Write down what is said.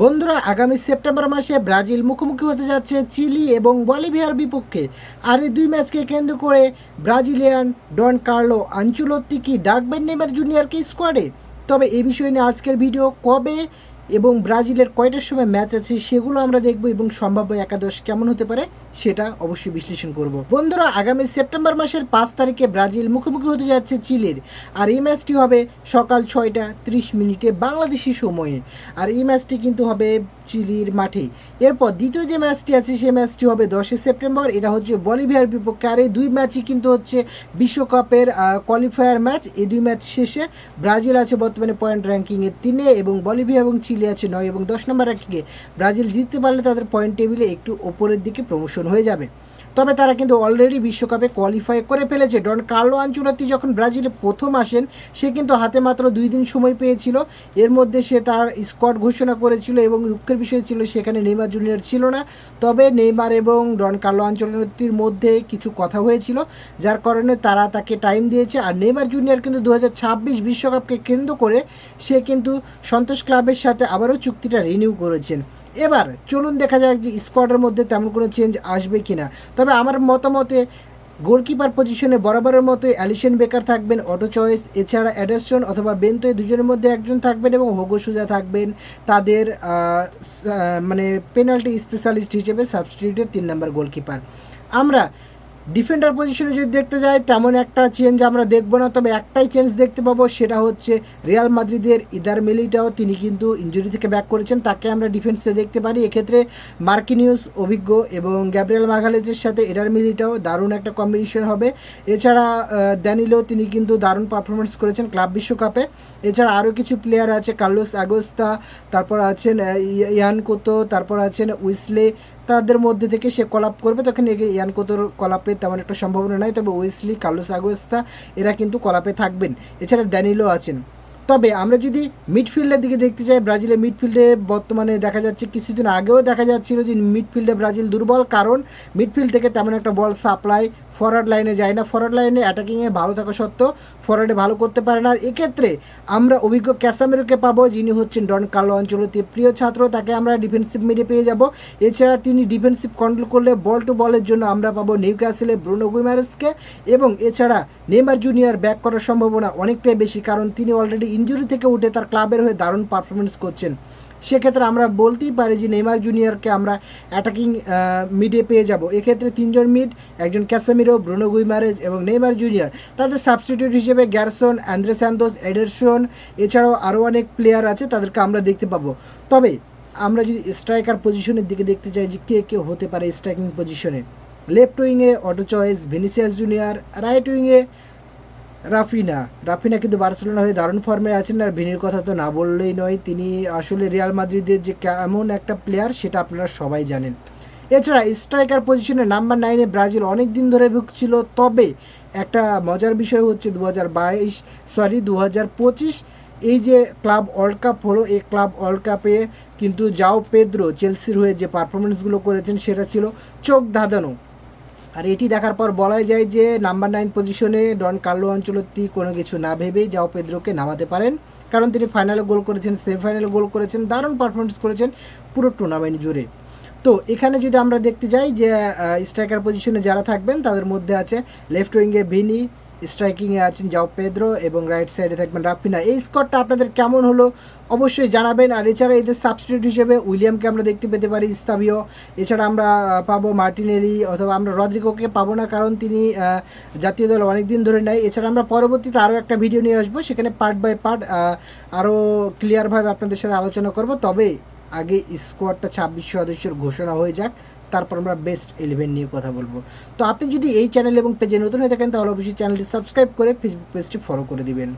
বন্ধুরা, আগামী সেপ্টেম্বর মাসে ব্রাজিল মুখোমুখি হতে যাচ্ছে চিলি এবং বলিভিয়ার বিপক্ষে। আর এই দুই ম্যাচকে কেন্দ্র করে ব্রাজিলিয়ান ডন কার্লো আঞ্চুলত্তি কি ডাকবেন নেমার জুনিয়রকে স্কোয়াডে? তবে এ বিষয় নিয়ে আজকের ভিডিও কবে? এবং ব্রাজিলের কয়টার সময় ম্যাচ আছে সেগুলো আমরা দেখব এবং সম্ভাব্য একাদশ কেমন হতে পারে সেটা অবশ্যই বিশ্লেষণ করব। বন্ধুরা, আগামী সেপ্টেম্বর মাসের পাঁচ তারিখে ব্রাজিল মুখোমুখি হতে যাচ্ছে চিলির। আর এই ম্যাচটি হবে সকাল ছয়টা ত্রিশ মিনিটে বাংলাদেশি সময়ে। আর এই ম্যাচটি কিন্তু হবে চিলির মাঠে এরপর দ্বিতীয় যে ম্যাচটি আছে সেই ম্যাচটি হবে দশই সেপ্টেম্বর। এটা হচ্ছে বলিভিয়ার বিপক্ষে। আর এই দুই ম্যাচই কিন্তু হচ্ছে বিশ্বকাপের কোয়ালিফায়ার ম্যাচ এই দুই ম্যাচ শেষে ব্রাজিল আছে বর্তমানে পয়েন্ট র্যাঙ্কিংয়ে তিনে এবং বলিভিয়া এবং আছে নয় এবং দশ নম্বর র্যাঙ্কিংয়ে ব্রাজিল জিততে পারলে তাদের পয়েন্ট টেবিলে একটু ওপরের দিকে প্রমোশন হয়ে যাবে। তবে তারা কিন্তু অলরেডি বিশ্বকাপে কোয়ালিফাই করে ফেলেছে। ডন কার্লো আঞ্চলত্তি যখন ব্রাজিলে প্রথম আসেন, সে কিন্তু হাতে মাত্র দুই দিন সময় পেয়েছিল। এর মধ্যে সে তার স্কোয়াড ঘোষণা করেছিল এবং দুঃখের বিষয় ছিল, সেখানে নেইমার জুনিয়র ছিল না। তবে নেইমার এবং ডন কার্লো আঞ্চলত্তির মধ্যে কিছু কথা হয়েছিল, যার কারণে তারা তাকে টাইম দিয়েছে। আর নেইমার জুনিয়র কিন্তু দু বিশ্বকাপকে কেন্দ্র করে সে কিন্তু সন্তোষ ক্লাবের সাথে আবারও চুক্তিটা রিনিউ করেছেন। এবার চলুন দেখা যাক যে স্কোয়াডের মধ্যে তেমন কোনো চেঞ্জ আসবে কিনা। তবে আমার মতামতে গোলকিপার পজিশনে বরাবরের মতো অ্যালিসন বেকার থাকবেন অটো চয়েস এছাড়া অ্যাডাসন অথবা বেন্তো এই দুজনের মধ্যে একজন থাকবেন এবং হোগো সুজা থাকবেন। তাদের মানে পেনাল্টি স্পেশালিস্ট হিসেবে সাবস্টিটিউটের তিন নম্বর গোলকিপার আমরা ডিফেন্ডার পজিশনে যদি দেখতে যাই, তেমন একটা চেঞ্জ আমরা দেখব না, তবে একটাই চেঞ্জ দেখতে পাবো, সেটা হচ্ছে রিয়াল মাদ্রিদের ইদার মিলিটাও তিনি কিন্তু ইঞ্জুরি থেকে ব্যাক করেছেন, তাকে আমরা ডিফেন্সে দেখতে পারি। এক্ষেত্রে মার্কিনিউস অভিজ্ঞ এবং গ্যাব্রিয়াল মাঘালেজের সাথে এডার মিলিটাও দারুণ একটা কম্বিনেশন হবে। এছাড়া ড্যানিলো তিনি কিন্তু দারুণ পারফরমেন্স করেছেন ক্লাব বিশ্বকাপে এছাড়া আরও কিছু প্লেয়ার আছে কার্লোস আগোস্তা তারপর আছেন ইয়ান কোতো তারপর আছেন উইসলে তাদের মধ্যে থেকে সে কলাপ করবে, তখন ইয়ান কোতোর কলাপে তেমন একটা সম্ভাবনা নাই। তবে ওয়েসলি কার্লোস আগোস্তা এরা কিন্তু কলাপে থাকবেন। এছাড়া ড্যানিলো আছেন। তবে আমরা যদি মিডফিল্ডের দিকে দেখতে চাই ব্রাজিলের মিডফিল্ডে বর্তমানে দেখা যাচ্ছে, কিছুদিন আগেও দেখা যাচ্ছিল যে মিডফিল্ডে ব্রাজিল দুর্বল। কারণ মিডফিল্ড থেকে তেমন একটা বল সাপ্লাই ফরওয়ার্ড লাইনে যায় না ফরওয়ার্ড লাইনে অ্যাটাকিংয়ে ভালো থাকা সত্ত্বেও ফরওয়ার্ডে ভালো করতে পারে না। আর এক্ষেত্রে আমরা অভিজ্ঞ ক্যাসামেরোকে পাবো, যিনি হচ্ছেন ডন কার্লো অঞ্চলতে প্রিয় ছাত্র, তাকে আমরা ডিফেন্সিভ মিডে পেয়ে যাব। এছাড়া তিনি ডিফেন্সিভ কন্ট্রোল করলে বল টু বলের জন্য আমরা পাবো নিউ ক্যাসেলে ব্রুনো গুইমারেসকে এবং এছাড়া নেমার জুনিয়র ব্যাক করার সম্ভাবনা অনেকটাই বেশি, কারণ তিনি অলরেডি ইনজুরি থেকে উঠে তার ক্লাবের হয়ে দারুণ পারফরমেন্স করছেন। সেক্ষেত্রে আমরা বলতেই পারি যে নেইমার জুনিয়রকে আমরা অ্যাটাকিং মিডে পেয়ে যাব। এক্ষেত্রে তিনজন মিড একজন ক্যাসামিরো, ব্রুনো গুইমারেজ এবং নেইমার জুনিয়র। তাদের সাবস্টিটিউট হিসেবে গ্যারসন, অ্যান্দ্রে স্যান্তোস এডারসন, এছাড়াও আরও অনেক প্লেয়ার আছে, তাদেরকে আমরা দেখতে পাবো। তবে আমরা যদি স্ট্রাইকার পজিশনের দিকে দেখতে চাই যে কে কে হতে পারে স্ট্রাইকিং পজিশনে left উইংয়ে auto choice Vinicius junior right উইংয়ে Raphinha. Raphinha কিন্তু বার্সেলোনা হয়ে দারুণ ফর্মে আছেন আর ভিনির কথা তো না বললেই নয়, তিনি আসলে রিয়াল মাদ্রিদের যে কেমন একটা প্লেয়ার সেটা আপনারা সবাই জানেন। এছাড়া স্ট্রাইকার পজিশনে নাম্বার নাইনে ব্রাজিল অনেক দিন ধরে ভুগছিল, তবে একটা মজার বিষয় হচ্ছে দু হাজার বাইশ সরি দু হাজার পঁচিশ, এই যে ক্লাব ওয়ার্ল্ড কাপ হলো, এই ক্লাব ওয়ার্ল্ড কাপে কিন্তু যাও পেদ্রো, চেলসির হয়ে যে পারফরমেন্সগুলো করেছেন সেটা ছিল চোখ ধাঁধানো। আর এটি দেখার পর বলাই যায় যে নাম্বার নাইন পজিশনে ডন কার্লো অঞ্চলতি কোনো কিছু না ভেবেই যাও পেদ্রোকে নামাতে পারেন। কারণ তিনি ফাইনালে গোল করেছেন, সেমিফাইনালে গোল করেছেন, দারুণ পারফরমেন্স করেছেন পুরো টুর্নামেন্ট জুড়ে। তো এখানে যদি আমরা দেখতে যাই যে স্ট্রাইকার পজিশনে যারা থাকবেন তাদের মধ্যে আছে লেফট উইঙ্গে ভিনি স্ট্রাইকিংয়ে আছেন যাও পেদ্রো এবং রাইট সাইডে থাকবেন রাফিনা। এই স্কোরটা আপনাদের কেমন হলো? অবশ্যই জানাবেন। আর এছাড়া এদের সাবস্টিটিউট হিসেবে উইলিয়ামকে আমরা দেখতে পেতে পারি ইস্তাবিও এছাড়া আমরা পাবো মার্টিনেলি অথবা আমরা রদ্রিগোকে পাবো না কারণ তিনি জাতীয় দল অনেক দিন ধরে নেয়। এছাড়া আমরা পরবর্তীতে আরও একটা ভিডিও নিয়ে আসব। সেখানে পার্ট বাই পার্ট আরও ক্লিয়ারভাবে আপনাদের সাথে আলোচনা করব। তবে আগে স্কোয়াডটা ছাব্বিশ সদস্যের ঘোষণা হয়ে যাক, তারপর আমরা বেস্ট ইলেভেন নিয়ে কথা বলব। তো আপনি যদি এই চ্যানেল এবং পেজে নতুন হয়ে থাকেন, তাহলে অবশ্যই চ্যানেলটি সাবস্ক্রাইব করে ফেসবুক পেজটি ফলো করে দিবেন।